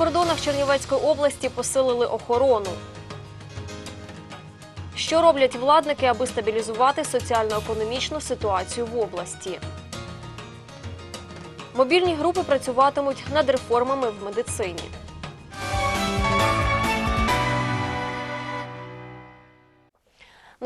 кордонах Чернівецької області посилили охорону. Що роблять владники, аби стабілізувати соціально-економічну ситуацію в області? Мобільні групи працюватимуть над реформами в медицині.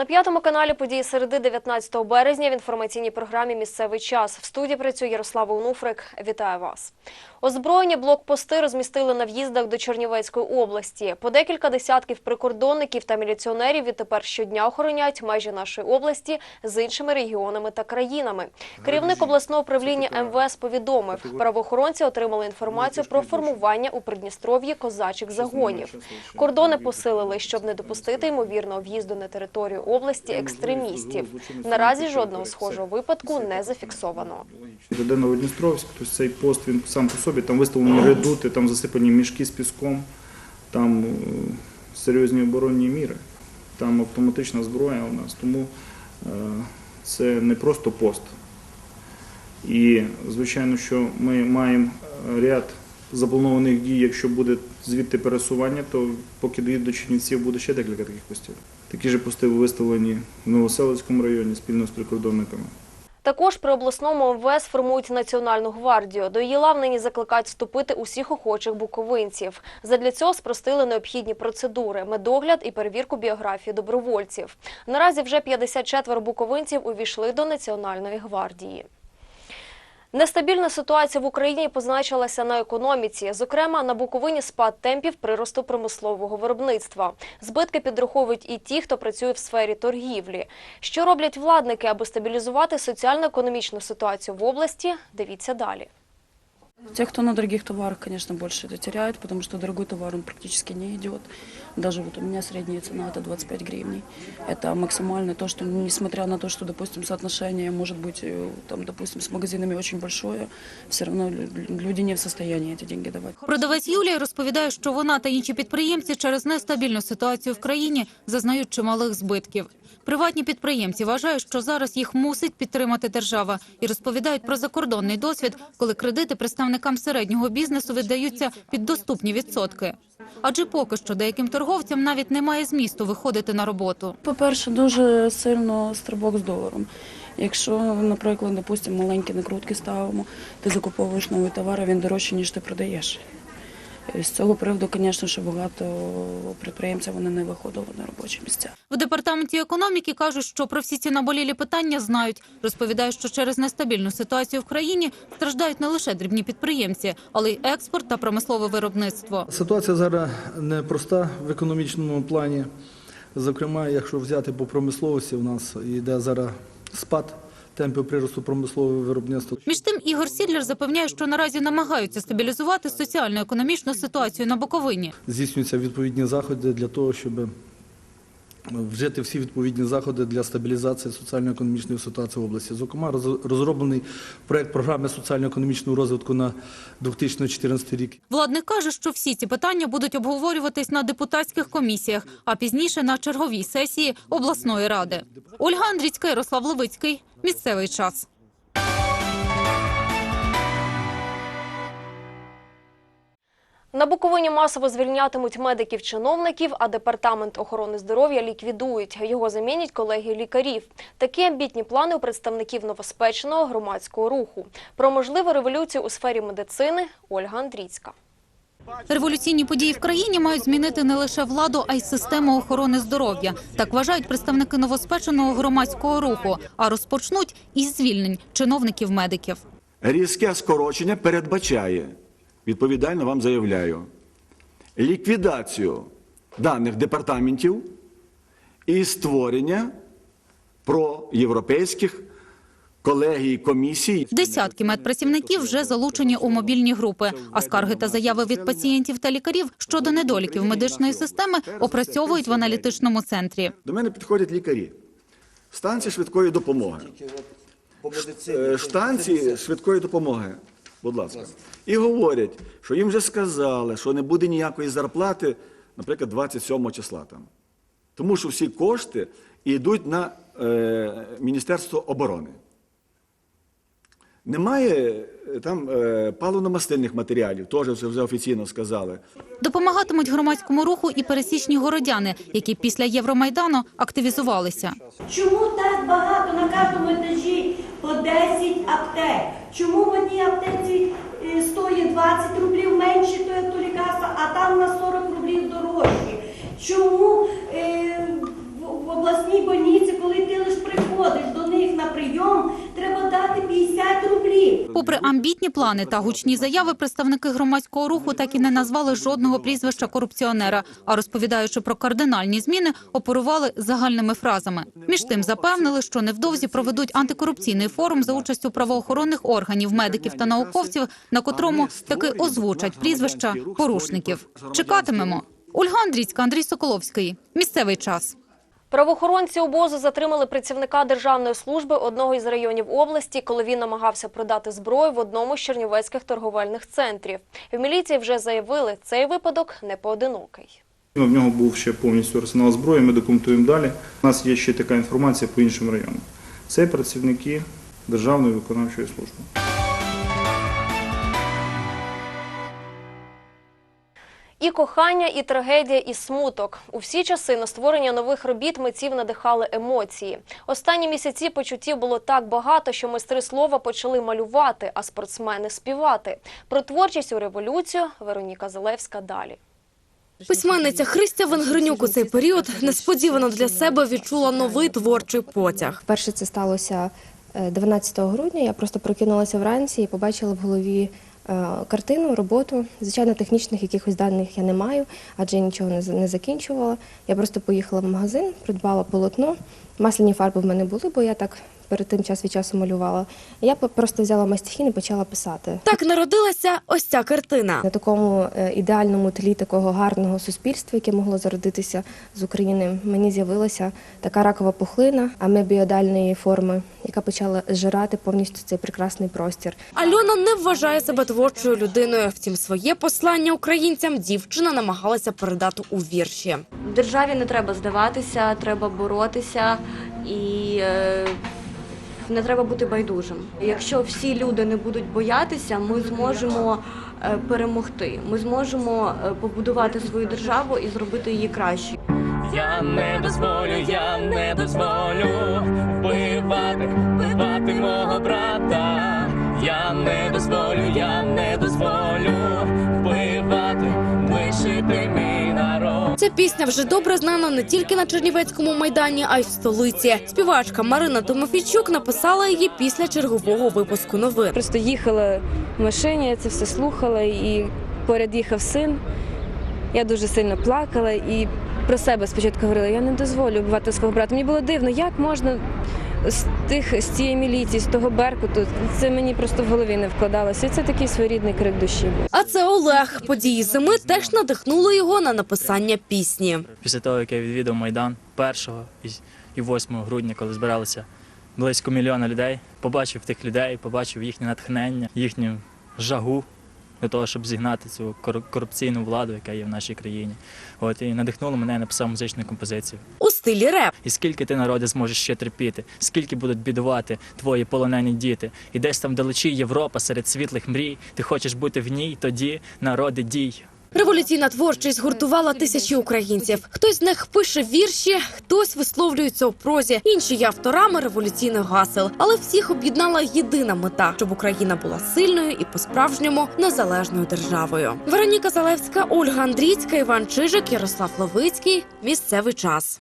На п'ятому каналі події середи 19 березня в інформаційній програмі Місцевий час в студії працює Ярослава Унуфрик. Вітаю вас. Озброєні блокпости розмістили на в'їздах до Чернівецької області. По декілька десятків прикордонників та міліціонерів відтепер щодня охороняють межі нашої області з іншими регіонами та країнами. Керівник обласного управління МВС повідомив, правоохоронці отримали інформацію про формування у Придністров'ї козачих загонів. Кордони посилили, щоб не допустити ймовірного в'їзду на територію області екстремістів. Наразі жодного схожого випадку не зафіксовано. До Новодністровськ, тобто цей пост він сам по собі, там виставлені редути, там засипані мішки з піском, там е, серйозні оборонні міри, там автоматична зброя у нас. Тому е, це не просто пост. І, звичайно, що ми маємо е, ряд запланованих дій, якщо буде звідти пересування, то поки доїдуть до Чернівців буде ще декілька таких постів. Такі ж пости виставлені в Новоселицькому районі спільно з прикордонниками. Також при обласному МВС формують національну гвардію. До її лав нині закликають вступити усіх охочих буковинців. Задля цього спростили необхідні процедури, медогляд і перевірку біографії добровольців. Наразі вже 54 буковинців увійшли до національної гвардії. Нестабільна ситуація в Україні позначилася на економіці. Зокрема, на Буковині спад темпів приросту промислового виробництва. Збитки підраховують і ті, хто працює в сфері торгівлі. Що роблять владники, аби стабілізувати соціально-економічну ситуацію в області? Дивіться далі. Те, кто на дорогих товарах, конечно, больше это теряют, потому что дорогой товар, он практически не идет. Даже вот у меня средняя цена это 25 гривней. Это максимально то, что несмотря на то, что, допустим, соотношение может быть, э, там, допустим, с магазинами очень большое, все равно лю- люди не в состоянии эти деньги давать. Продавець Юлія розповідає, що вона та інші підприємці через нестабільну ситуацію в країні зазнають чималих збитків. Приватні підприємці вважають, що зараз їх мусить підтримати держава і розповідають про закордонний досвід, коли кредити представникам середнього бізнесу віддаються під доступні відсотки. Адже поки що деяким торговцям навіть немає змісту виходити на роботу. По-перше, дуже сильно стрибок з доларом. Якщо, наприклад, допустимо, маленькі накрутки ставимо, ти закуповуєш новий товар, він дорожче, ніж ти продаєш. З цього приводу, звісно, що багато підприємців вони не виходили на робочі місця. В департаменті економіки кажуть, що про всі ці наболілі питання знають. Розповідають, що через нестабільну ситуацію в країні страждають не лише дрібні підприємці, але й експорт та промислове виробництво. Ситуація зараз непроста в економічному плані. Зокрема, якщо взяти по промисловості, у нас йде зараз спад темпів приросту промислового виробництва. Між тим, Ігор Сідлер запевняє, що наразі намагаються стабілізувати соціально-економічну ситуацію на Буковині. Здійснюються відповідні заходи для того, щоб вжити всі відповідні заходи для стабілізації соціально-економічної ситуації в області. Зокрема, роз- розроблений проект програми соціально-економічного розвитку на 2014 рік. Владник каже, що всі ці питання будуть обговорюватись на депутатських комісіях, а пізніше на черговій сесії обласної ради. Ольга Андрійська, Ярослав Левицький. Місцевий час. На Буковині масово звільнятимуть медиків-чиновників, а департамент охорони здоров'я ліквідують. Його замінять колеги лікарів. Такі амбітні плани у представників новоспеченого громадського руху. Про можливу революцію у сфері медицини Ольга Андрійська. Революційні події в країні мають змінити не лише владу, а й систему охорони здоров'я. Так вважають представники новоспеченого громадського руху. А розпочнуть із звільнень чиновників-медиків. Різке скорочення передбачає, відповідально вам заявляю, ліквідацію даних департаментів і створення проєвропейських колегій комісій. Десятки медпрацівників вже залучені у мобільні групи. А скарги та заяви від пацієнтів та лікарів щодо недоліків медичної системи опрацьовують в аналітичному центрі. До мене підходять лікарі. Станції швидкої допомоги. Е, Штанці швидкої допомоги, будь ласка. І говорять, що їм вже сказали, що не буде ніякої зарплати, наприклад, 27 числа там. Тому що всі кошти йдуть на е, Міністерство оборони. Немає е, там е, паливно-мастильних матеріалів, теж це вже офіційно сказали. Допомагатимуть громадському руху і пересічні городяни, які після Євромайдану активізувалися. Чому так багато на кожному етажі по 10 аптек? Чому в одній аптеці е, стоїть 20 рублів менше то як то лікарство, а там на 40 рублів дорожче? Чому е, в, обласній больниці, коли ти лише приходиш до на прийом, треба дати 50 рублів? Попри амбітні плани та гучні заяви, представники громадського руху так і не назвали жодного прізвища корупціонера, а розповідаючи про кардинальні зміни, оперували загальними фразами. Між тим запевнили, що невдовзі проведуть антикорупційний форум за участю правоохоронних органів, медиків та науковців, на котрому таки озвучать прізвища порушників. Чекатимемо. Ольга Андрійська, Андрій Соколовський. Місцевий час. Правоохоронці обозу затримали працівника державної служби одного із районів області, коли він намагався продати зброю в одному з чернівецьких торговельних центрів. В міліції вже заявили, цей випадок не поодинокий. В нього був ще повністю арсенал зброї, ми документуємо далі. У нас є ще така інформація по іншим районам. Це працівники Державної виконавчої служби. І кохання, і трагедія, і смуток. У всі часи на створення нових робіт митців надихали емоції. Останні місяці почуттів було так багато, що майстри слова почали малювати, а спортсмени співати. Про творчість у революцію Вероніка Залевська далі. Письменниця Христя Венгринюк у цей період несподівано для себе відчула новий творчий потяг. Перше це сталося е, 12 грудня. Я просто прокинулася вранці і побачила в голові картину, роботу. Звичайно, технічних якихось даних я не маю, адже я нічого не закінчувала. Я просто поїхала в магазин, придбала полотно. Масляні фарби в мене були, бо я так перед тим час від часу малювала. Я по- просто взяла мастихін і почала писати. Так народилася ось ця картина. На такому е, ідеальному тлі такого гарного суспільства, яке могло зародитися з України, мені з'явилася така ракова пухлина амебіодальної форми, яка почала зжирати повністю цей прекрасний простір. Альона не вважає себе творчою людиною. Втім, своє послання українцям дівчина намагалася передати у вірші. Державі не треба здаватися, треба боротися і е, не треба бути байдужим. Якщо всі люди не будуть боятися, ми зможемо е, перемогти. Ми зможемо е, побудувати свою державу і зробити її кращою. Я не дозволю, я не дозволю вбивати, вбивати мого брата. Я не дозволю, я не дозволю пісня вже добре знана не тільки на Чернівецькому майдані, а й в столиці. Співачка Марина Томофійчук написала її після чергового випуску новин. Просто їхала в машині, я це все слухала, і поряд їхав син. Я дуже сильно плакала і про себе спочатку говорила, я не дозволю вбивати свого брата. Мені було дивно, як можна з тих з цієї міліції, з того беркуту. Це мені просто в голові не вкладалося. І це такий своєрідний крик душі. А це Олег. Події зими теж надихнули його на написання пісні. Після того, як я відвідав Майдан 1 і- і 8 грудня, коли збиралося близько мільйона людей, побачив тих людей, побачив їхнє натхнення, їхню жагу для того, щоб зігнати цю кору- корупційну владу, яка є в нашій країні. От і надихнуло мене, написав музичну композицію. У стилі реп. І скільки ти народи зможеш ще терпіти, скільки будуть бідувати твої полонені діти, і десь там далечі Європа серед світлих мрій. Ти хочеш бути в ній, тоді народи дій. Революційна творчість гуртувала тисячі українців. Хтось з них пише вірші, хтось висловлюється у прозі, інші є авторами революційних гасел. Але всіх об'єднала єдина мета, щоб Україна була сильною і по-справжньому незалежною державою. Вероніка Залевська, Ольга Андрійська, Іван Чижик, Ярослав Ловицький. Місцевий час.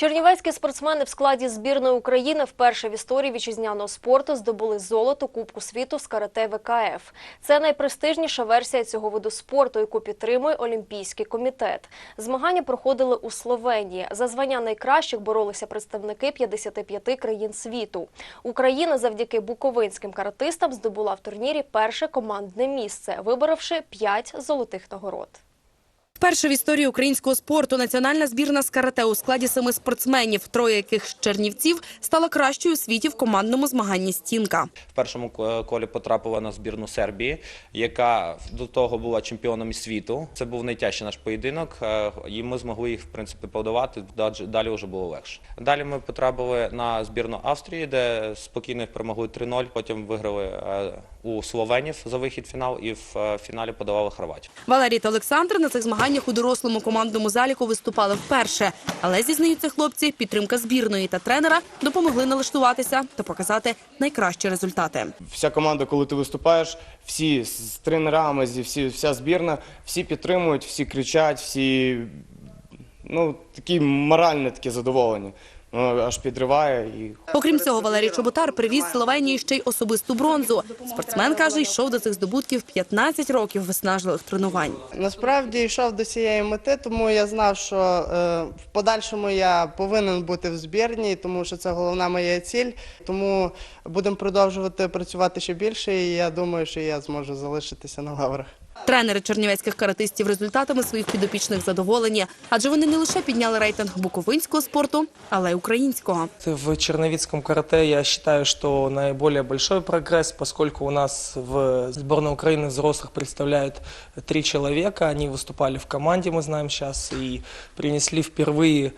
Чернівецькі спортсмени в складі збірної України вперше в історії вітчизняного спорту здобули золото Кубку світу з карате ВКФ. Це найпрестижніша версія цього виду спорту, яку підтримує Олімпійський комітет. Змагання проходили у Словенії. За звання найкращих боролися представники 55 країн світу. Україна завдяки буковинським каратистам здобула в турнірі перше командне місце, виборовши 5 золотих нагород. Вперше в історії українського спорту національна збірна з карате у складі семи спортсменів, троє яких з Чернівців, стала кращою у світі в командному змаганні «Стінка». В першому ко- колі потрапила на збірну Сербії, яка до того була чемпіоном світу. Це був найтяжчий наш поєдинок, е, і ми змогли їх в принципі подавати. Далі- вже було легше. Далі ми потрапили на збірну Австрії, де спокійно перемогли 3-0. Потім виграли е, у словенів за вихід в фінал, і в е, фіналі подавали Хорватію. Валерій та Олександр на цих змаганнях у дорослому командному заліку виступали вперше. Але, зізнаються хлопці, підтримка збірної та тренера допомогли налаштуватися та показати найкращі результати. Вся команда, коли ти виступаєш, всі з з тренерами, зі всі, вся збірна, всі підтримують, всі кричать, всі ну, такі моральне таке задоволення. Аж підриває і Окрім цього, Валерій Чоботар привіз Словенії ще й особисту бронзу. Спортсмен каже, йшов до цих здобутків 15 років виснажливих тренувань. Насправді йшов до цієї мети, тому я знав, що е, в подальшому я повинен бути в збірній, тому що це головна моя ціль. Тому будемо продовжувати працювати ще більше, і я думаю, що я зможу залишитися на лаврах. Тренери чернівецьких каратистів результатами своїх підопічних задоволені, адже вони не лише підняли рейтинг буковинського спорту, але й українського. В черновицком карате я считаю, что наиболее большой прогресс, поскольку у нас в сборной Украины взрослых представляют три человека. Они выступали в команде, мы знаем сейчас, и принесли впервые, э,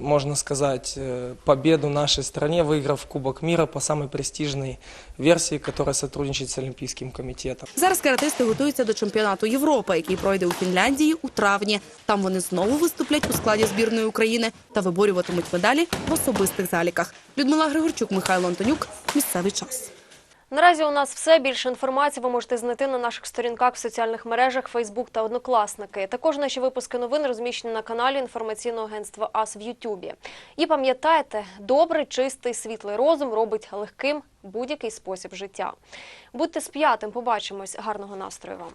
можно сказать, э, победу нашей стране, выиграв Кубок мира по самой престижной версии, которая сотрудничает с Олимпийским комитетом. Зараз каратисти готуються до чемпіонату Європи, який пройде у Фінляндії у травні. Там вони знову виступлять у складі збірної України та виборюватимуть медалі в особистих заліках. Людмила Григорчук, Михайло Антонюк. Місцевий час. Наразі у нас все. Більше інформації ви можете знайти на наших сторінках в соціальних мережах Фейсбук та Однокласники. Також наші випуски новин розміщені на каналі інформаційного агентства АС в Ютубі. І пам'ятайте, добрий, чистий, світлий розум робить легким будь-який спосіб життя. Будьте сп'ятим, побачимось. Гарного настрою вам.